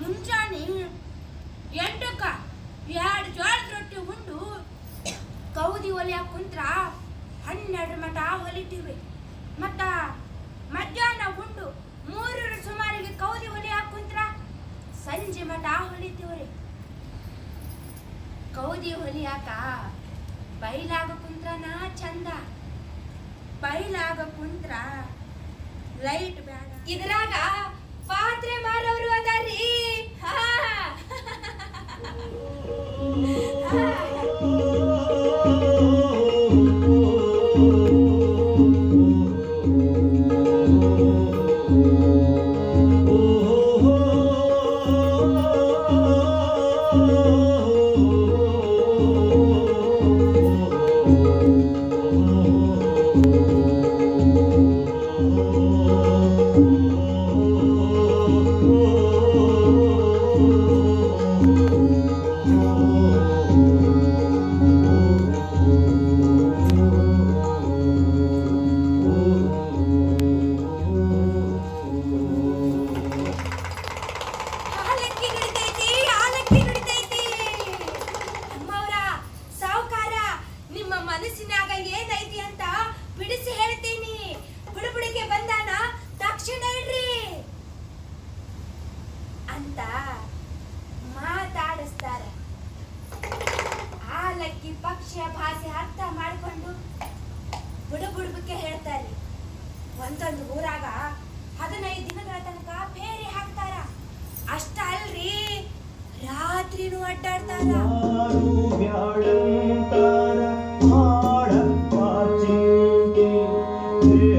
ಮುಂಜಾನೆ ಎಂಟಕ್ಕ ಎರಡು ಜೋಳದ ರೊಟ್ಟಿ ಉಂಡು, ಕೌದಿ ಒಲೆಯ ಕುಂತ್ರ ಹನ್ನೆರಡು ಮಟ ಹೊಲಿತೀವಿ ಮತ್ತ ಮಧ್ಯಾಹ್ನ ಉಂಡು, ಮೂರರ ಸುಮಾರಿಗೆ ಕೌದಿ ಒಲೆಯ ಕುಂತ್ರ ಸಂಜೆ ಮಠ ಹೊಲಿತೀವ್ರಿ ಕೌದಿ ಹೊಲಿಯಾಕ ಬೈಲಾಗ ಕುಂತ್ರನ ಚಂದ. ಬೈಲಾಗ ಕುಂತ್ರ ಲೈಟ್ ಬೇಡ ಇದ್ರಾಗ ಪಾತ್ರೆ ಮಾರವರು ಅದಾರಿ. ಮನಸ್ಸಿನಾಗ ಏನೈತಿ ಅಂತ ಬಿಡಿಸಿ ಹೇಳ್ತೀನಿ. ಬುಡಬುಡಿಗೆ ಬಂದಾನ, ತಕ್ಷಣ ಇಡ್ರಿ. ಅಂತ ಮಾತಾಡಿಸ್ತಾರೆ. ಆಲಕ್ಕಿ ಪಕ್ಷಿಯ ಭಾಷೆ ಅರ್ಥ ಮಾಡಿಕೊಂಡು ಬುಡುಬುಡುಬಕ್ಕೆ ಹೇಳ್ತಾರೆ. ಒಂದೊಂದು ಊರಾಗ ಹದಿನೈದು ದಿನಗಳ ತನಕ ಬೇರೆ ಹಾಕ್ತಾರ. ಅಷ್ಟ ಅಲ್ರಿ ರಾತ್ರಿನೂ ಅಡ್ಡಾಡ್ತಾರ. tears.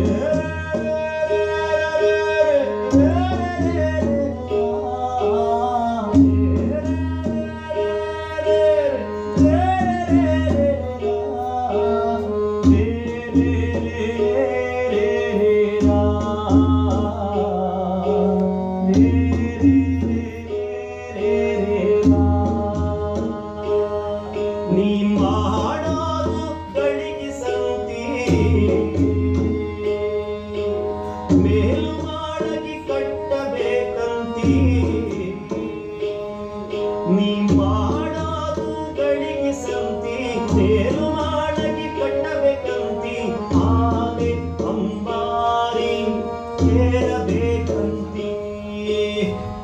ಮೇಲು ಮಾಳಿಗೆ ಕಟ್ಟಬೇಕಂತಿ. ಸಂತೀ ಮೇಲು ಮಾಳಿಗೆ ಕಟ್ಟಬೇಕಂತಿ. ಆದೆ ಅಂಬಾರಿ ಏರಬೇಕಂತಿ.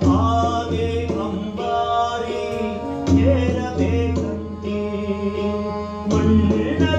ಆದೆ ಅಂಬಾರಿ ಏರಬೇಕಂತಿ. ಮುನ್ನ